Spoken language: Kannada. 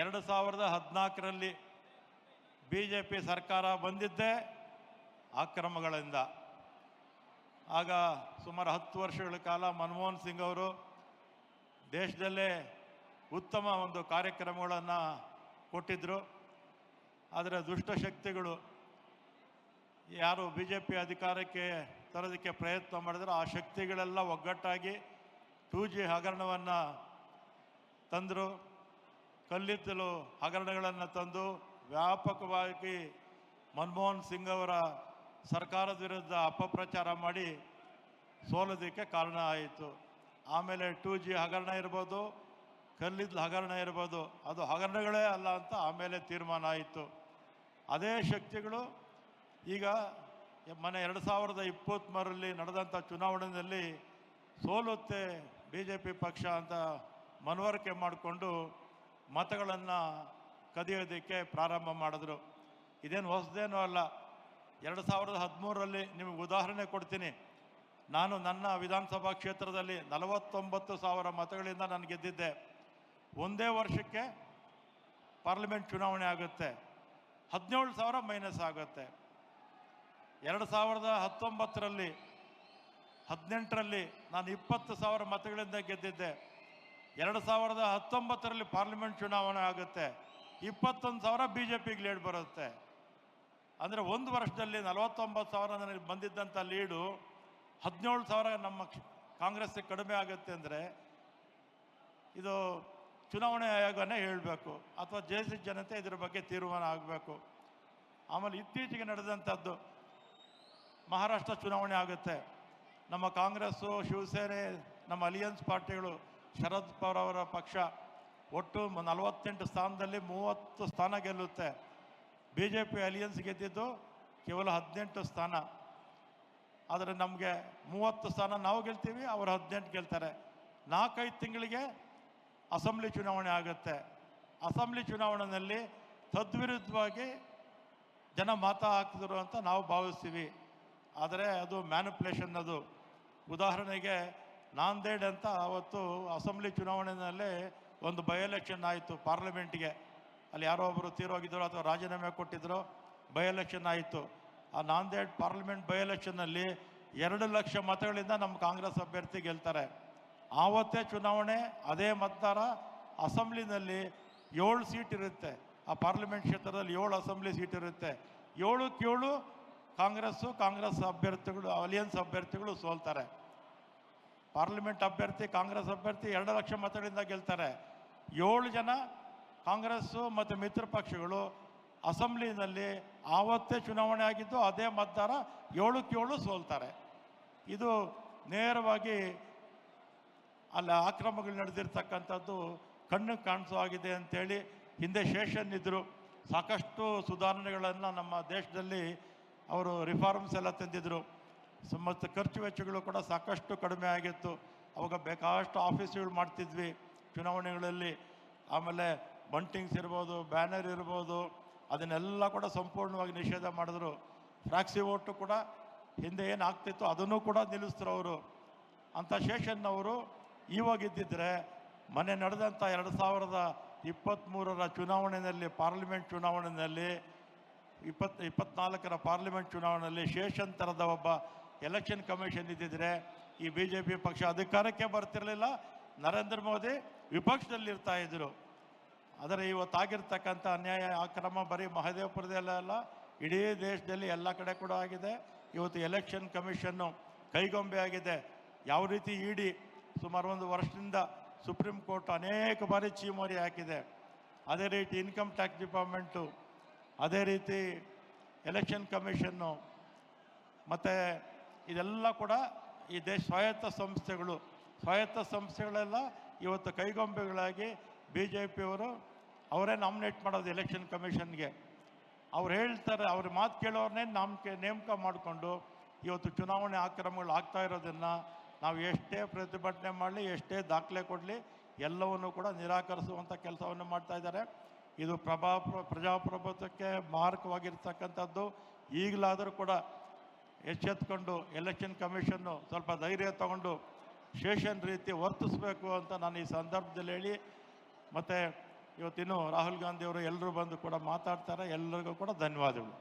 ಎರಡು ಸಾವಿರದ ಹದಿನಾಲ್ಕರಲ್ಲಿ ಬಿ ಜೆ ಪಿ ಸರ್ಕಾರ ಬಂದಿದ್ದೇ ಅಕ್ರಮಗಳಿಂದ. ಆಗ ಸುಮಾರು ಹತ್ತು ವರ್ಷಗಳ ಕಾಲ ಮನಮೋಹನ್ ಸಿಂಗ್ ಅವರು ದೇಶದಲ್ಲೇ ಉತ್ತಮ ಒಂದು ಕಾರ್ಯಕ್ರಮಗಳನ್ನು ಕೊಟ್ಟಿದ್ದರು ಆದರೆ ದುಷ್ಟಶಕ್ತಿಗಳು ಯಾರು ಬಿ ಜೆ ಪಿ ಅಧಿಕಾರಕ್ಕೆ ತರೋದಕ್ಕೆ ಪ್ರಯತ್ನ ಮಾಡಿದ್ರು, ಆ ಶಕ್ತಿಗಳೆಲ್ಲ ಒಗ್ಗಟ್ಟಾಗಿ ಟೂ ಜಿ ಹಗರಣವನ್ನು ತಂದರು. ಕಲ್ಲಿದ್ದಲು ಹಗರಣಗಳನ್ನು ತಂದು ವ್ಯಾಪಕವಾಗಿ ಮನಮೋಹನ್ ಸಿಂಗ್ ಅವರ ಸರ್ಕಾರದ ವಿರುದ್ಧ ಅಪಪ್ರಚಾರ ಮಾಡಿ ಸೋಲೋದಕ್ಕೆ ಕಾರಣ ಆಯಿತು. ಆಮೇಲೆ ಟೂ ಜಿ ಹಗರಣ ಇರ್ಬೋದು, ಕಲ್ಲಿದ್ದಲು ಹಗರಣ ಇರ್ಬೋದು, ಅದು ಹಗರಣಗಳೇ ಅಲ್ಲ ಅಂತ ಆಮೇಲೆ ತೀರ್ಮಾನ ಆಯಿತು. ಅದೇ ಶಕ್ತಿಗಳು ಈಗ ಮನೆ ಎರಡು ಸಾವಿರದ ಇಪ್ಪತ್ತ್ಮೂರರಲ್ಲಿ ನಡೆದಂಥ ಚುನಾವಣೆಯಲ್ಲಿ ಸೋಲುತ್ತೆ ಬಿ ಜೆ ಪಿ ಪಕ್ಷ ಅಂತ ಮನವರಿಕೆ ಮಾಡಿಕೊಂಡು ಮತಗಳನ್ನು ಕದಿಯೋದಕ್ಕೆ ಪ್ರಾರಂಭ ಮಾಡಿದ್ರು. ಇದೇನು ಹೊಸದೇನೂ ಅಲ್ಲ. ಎರಡು ಸಾವಿರದ ಹದಿಮೂರರಲ್ಲಿ ನಿಮಗೆ ಉದಾಹರಣೆ ಕೊಡ್ತೀನಿ. ನಾನು ನನ್ನ ವಿಧಾನಸಭಾ ಕ್ಷೇತ್ರದಲ್ಲಿ ನಲವತ್ತೊಂಬತ್ತು ಸಾವಿರ ಮತಗಳಿಂದ ನಾನು ಗೆದ್ದಿದ್ದೆ. ಒಂದೇ ವರ್ಷಕ್ಕೆ ಪಾರ್ಲಿಮೆಂಟ್ ಚುನಾವಣೆ ಆಗುತ್ತೆ. ಹದಿನೇಳು ಸಾವಿರ ಮೈನಸ್ ಆಗುತ್ತೆ. ಎರಡು ಸಾವಿರದ ಹತ್ತೊಂಬತ್ತರಲ್ಲಿ, ಹದಿನೆಂಟರಲ್ಲಿ ನಾನು ಇಪ್ಪತ್ತು ಸಾವಿರ ಮತಗಳಿಂದ ಗೆದ್ದಿದ್ದೆ. ಎರಡು ಸಾವಿರದ ಹತ್ತೊಂಬತ್ತರಲ್ಲಿ ಪಾರ್ಲಿಮೆಂಟ್ ಚುನಾವಣೆ ಆಗುತ್ತೆ. ಇಪ್ಪತ್ತೊಂದು ಸಾವಿರ ಬಿ ಜೆ ಪಿಗೆ ಲೀಡ್ ಬರುತ್ತೆ. ಅಂದರೆ ಒಂದು ವರ್ಷದಲ್ಲಿ ನಲವತ್ತೊಂಬತ್ತು ಸಾವಿರ ನನಗೆ ಬಂದಿದ್ದಂಥ ಲೀಡು ಹದಿನೇಳು ಸಾವಿರ ನಮ್ಮ ಕಾಂಗ್ರೆಸ್ಸಿಗೆ ಕಡಿಮೆ ಆಗುತ್ತೆ ಅಂದರೆ ಇದು ಚುನಾವಣೆ ಆಯೋಗನೇ ಹೇಳಬೇಕು. ಅಥವಾ ಜೆ ಜನತೆ ಇದ್ರ ಬಗ್ಗೆ ತೀರ್ಮಾನ ಆಗಬೇಕು. ಆಮೇಲೆ ಇತ್ತೀಚೆಗೆ ನಡೆದಂಥದ್ದು ಮಹಾರಾಷ್ಟ್ರ ಚುನಾವಣೆ ಆಗುತ್ತೆ. ನಮ್ಮ ಕಾಂಗ್ರೆಸ್ಸು, ಶಿವಸೇನೆ, ನಮ್ಮ ಅಲಿಯನ್ಸ್ ಪಾರ್ಟಿಗಳು ಶರದ್ ಪವಾರ್ ಅವರ ಪಕ್ಷ ಒಟ್ಟು ನಲವತ್ತೆಂಟು ಸ್ಥಾನದಲ್ಲಿ ಮೂವತ್ತು ಸ್ಥಾನ ಗೆಲ್ಲುತ್ತೆ. ಬಿ ಜೆ ಪಿ ಅಲಿಯನ್ಸ್ ಗೆದ್ದಿದ್ದು ಕೇವಲ ಹದಿನೆಂಟು ಸ್ಥಾನ. ಆದರೆ ನಮಗೆ ಮೂವತ್ತು ಸ್ಥಾನ ನಾವು ಗೆಲ್ತೀವಿ, ಅವರು ಹದಿನೆಂಟು ಗೆಲ್ತಾರೆ. ನಾಲ್ಕೈದು ತಿಂಗಳಿಗೆ ಅಸೆಂಬ್ಲಿ ಚುನಾವಣೆ ಆಗುತ್ತೆ. ಅಸೆಂಬ್ಲಿ ಚುನಾವಣೆಯಲ್ಲಿ ತದ್ವಿರುದ್ಧವಾಗಿ ಜನ ಮಾತ ಹಾಕಿದ್ರು ಅಂತ ನಾವು ಭಾವಿಸ್ತೀವಿ. ಆದರೆ ಅದು ಮ್ಯಾನುಪ್ಲೇಷನ್ ಅದು ಉದಾಹರಣೆಗೆ ನಾಂದೇಡ್ ಅಂತ ಅವತ್ತು ಅಸೆಂಬ್ಲಿ ಚುನಾವಣೆಯಲ್ಲಿ ಒಂದು ಬೈ ಎಲೆಕ್ಷನ್ ಆಯಿತು ಪಾರ್ಲಿಮೆಂಟ್ಗೆ. ಅಲ್ಲಿ ಯಾರೋ ಒಬ್ಬರು ತೀರೋಗಿದ್ರು ಅಥವಾ ರಾಜೀನಾಮೆ ಕೊಟ್ಟಿದ್ರು ಬೈ ಎಲೆಕ್ಷನ್ ಆಯಿತು. ಆ ನಾಂದೇಡ್ ಪಾರ್ಲಿಮೆಂಟ್ ಬೈ ಎರಡು ಲಕ್ಷ ಮತಗಳಿಂದ ನಮ್ಮ ಕಾಂಗ್ರೆಸ್ ಅಭ್ಯರ್ಥಿ ಗೆಲ್ತಾರೆ. ಆವತ್ತೇ ಚುನಾವಣೆ, ಅದೇ ಮತದಾರ ಅಸೆಂಬ್ಲಿನಲ್ಲಿ ಏಳು ಸೀಟ್ ಇರುತ್ತೆ. ಆ ಪಾರ್ಲಿಮೆಂಟ್ ಕ್ಷೇತ್ರದಲ್ಲಿ ಏಳು ಅಸೆಂಬ್ಲಿ ಸೀಟ್ ಇರುತ್ತೆ. ಏಳು ಕೇಳು ಕಾಂಗ್ರೆಸ್ಸು, ಕಾಂಗ್ರೆಸ್ ಅಭ್ಯರ್ಥಿಗಳು, ಅಲಿಯನ್ಸ್ ಅಭ್ಯರ್ಥಿಗಳು ಸೋಲ್ತಾರೆ. ಪಾರ್ಲಿಮೆಂಟ್ ಅಭ್ಯರ್ಥಿ, ಕಾಂಗ್ರೆಸ್ ಅಭ್ಯರ್ಥಿ ಎರಡು ಲಕ್ಷ ಮತಗಳಿಂದ ಗೆಲ್ತಾರೆ. ಏಳು ಜನ ಕಾಂಗ್ರೆಸ್ಸು ಮತ್ತು ಮಿತ್ರ ಪಕ್ಷಗಳು ಅಸೆಂಬ್ಲಿನಲ್ಲಿ ಆವತ್ತೇ ಚುನಾವಣೆ ಆಗಿದ್ದು ಅದೇ ಮತದಾರ ಏಳಕ್ಕೇಳು ಏಳು ಸೋಲ್ತಾರೆ. ಇದು ನೇರವಾಗಿ ಅಲ್ಲಿ ಆಕ್ರಮಗಳು ನಡೆದಿರ್ತಕ್ಕಂಥದ್ದು ಕಣ್ಣು ಕಾಣಿಸೋ ಆಗಿದೆ ಅಂಥೇಳಿ ಹಿಂದೆ ಶೇಷನ್ ಇದ್ದರು ಸಾಕಷ್ಟು ಸುಧಾರಣೆಗಳನ್ನು ನಮ್ಮ ದೇಶದಲ್ಲಿ ಅವರು ರಿಫಾರ್ಮ್ಸ್ ಎಲ್ಲ ತಂದಿದ್ದರು ಸ- ಮತ್ತು ಖರ್ಚು ವೆಚ್ಚಗಳು ಕೂಡ ಸಾಕಷ್ಟು ಕಡಿಮೆ ಆಗಿತ್ತು. ಅವಾಗ ಬೇಕಾದಷ್ಟು ಆಫೀಸ್ಗಳು ಮಾಡ್ತಿದ್ವಿ. ಚುನಾವಣೆಗಳಲ್ಲಿ ಆಮೇಲೆ ಬಂಟಿಂಗ್ಸ್ ಇರ್ಬೋದು ಬ್ಯಾನರ್ ಇರ್ಬೋದು, ಅದನ್ನೆಲ್ಲ ಕೂಡ ಸಂಪೂರ್ಣವಾಗಿ ನಿಷೇಧ ಮಾಡಿದ್ರು. ಫ್ರಾಕ್ಸಿ ಓಟು ಕೂಡ ಹಿಂದೆ ಏನು ಆಗ್ತಿತ್ತು ಅದನ್ನು ಕೂಡ ನಿಲ್ಲಿಸಿದ್ರು ಅವರು. ಅಂಥ ಶೇಷನ್ನವರು ಇವಾಗಿದ್ದಿದ್ರೆ ಮನೆ ನಡೆದಂಥ ಎರಡು ಸಾವಿರದ ಇಪ್ಪತ್ತ್ಮೂರರ ಚುನಾವಣೆಯಲ್ಲಿ ಪಾರ್ಲಿಮೆಂಟ್ ಚುನಾವಣೆಯಲ್ಲಿ ಇಪ್ಪತ್ತು ಇಪ್ಪತ್ನಾಲ್ಕರ ಪಾರ್ಲಿಮೆಂಟ್ ಚುನಾವಣೆಯಲ್ಲಿ ಶೇಷನ್ ಥರದ ಒಬ್ಬ ಎಲೆಕ್ಷನ್ ಕಮಿಷನ್ ಇದ್ದಿದ್ರೆ ಈ ಬಿ ಜೆ ಪಿ ಪಕ್ಷ ಅಧಿಕಾರಕ್ಕೆ ಬರ್ತಿರಲಿಲ್ಲ. ನರೇಂದ್ರ ಮೋದಿ ವಿಪಕ್ಷದಲ್ಲಿ ಇರ್ತಾ ಇದ್ರು. ಆದರೆ ಇವತ್ತಾಗಿರ್ತಕ್ಕಂಥ ಅನ್ಯಾಯ ಅಕ್ರಮ ಬರೀ ಮಹದೇವಪುರದಲ್ಲೇ ಇಡೀ ದೇಶದಲ್ಲಿ ಎಲ್ಲ ಕಡೆ ಕೂಡ ಆಗಿದೆ. ಇವತ್ತು ಎಲೆಕ್ಷನ್ ಕಮಿಷನ್ನು ಕೈಗೊಂಬೆ ಆಗಿದೆ. ಯಾವ ರೀತಿ ಇಡಿ ಸುಮಾರು ಒಂದು ವರ್ಷದಿಂದ ಸುಪ್ರೀಂ ಕೋರ್ಟ್ ಅನೇಕ ಬಾರಿ ಚೀಮೋರಿ ಹಾಕಿದೆ. ಅದೇ ರೀತಿ ಇನ್ಕಮ್ ಟ್ಯಾಕ್ಸ್ ಡಿಪಾರ್ಟ್ಮೆಂಟು ಅದೇ ರೀತಿ ಎಲೆಕ್ಷನ್ ಕಮಿಷನ್ನು ಮತ್ತು ಇದೆಲ್ಲ ಕೂಡ ಈ ದೇಶ ಸ್ವಾಯತ್ತ ಸಂಸ್ಥೆಗಳು, ಸ್ವಾಯತ್ತ ಸಂಸ್ಥೆಗಳೆಲ್ಲ ಇವತ್ತು ಕೈಗೊಂಬೆಗಳಾಗಿ ಬಿ ಜೆ ಪಿಯವರು ಅವರೇ ನಾಮಿನೇಟ್ ಮಾಡೋದು ಎಲೆಕ್ಷನ್ ಕಮಿಷನ್ಗೆ. ಅವ್ರು ಹೇಳ್ತಾರೆ, ಅವ್ರ ಮಾತು ಕೇಳೋರನ್ನೇ ನಾಮಕೆ, ನೇಮಕ ಮಾಡಿಕೊಂಡು ಇವತ್ತು ಚುನಾವಣೆ ಆಕ್ರಮಗಳು ಆಗ್ತಾ ಇರೋದನ್ನು ನಾವು ಎಷ್ಟೇ ಪ್ರತಿಭಟನೆ ಮಾಡಲಿ, ಎಷ್ಟೇ ದಾಖಲೆ ಕೊಡಲಿ, ಎಲ್ಲವನ್ನು ಕೂಡ ನಿರಾಕರಿಸುವಂಥ ಕೆಲಸವನ್ನು ಮಾಡ್ತಾ ಇದ್ದಾರೆ. ಇದು ಪ್ರಭಾ ಪ್ರಜಾಪ್ರಭುತ್ವಕ್ಕೆ ಮಾರಕವಾಗಿರ್ತಕ್ಕಂಥದ್ದು. ಈಗಲಾದರೂ ಕೂಡ ಎಚ್ಚೆತ್ಕೊಂಡು ಎಲೆಕ್ಷನ್ ಕಮಿಷನ್ನು ಸ್ವಲ್ಪ ಧೈರ್ಯ ತಗೊಂಡು ಶೇಷನ್ ರೀತಿ ವರ್ತಿಸಬೇಕು ಅಂತ ನಾನು ಈ ಸಂದರ್ಭದಲ್ಲಿ ಹೇಳಿ, ಮತ್ತು ಇವತ್ತಿನ್ನು ರಾಹುಲ್ ಗಾಂಧಿಯವರು ಎಲ್ಲರೂ ಬಂದು ಕೂಡ ಮಾತಾಡ್ತಾರೆ ಎಲ್ಲರಿಗೂ ಕೂಡ ಧನ್ಯವಾದಗಳು.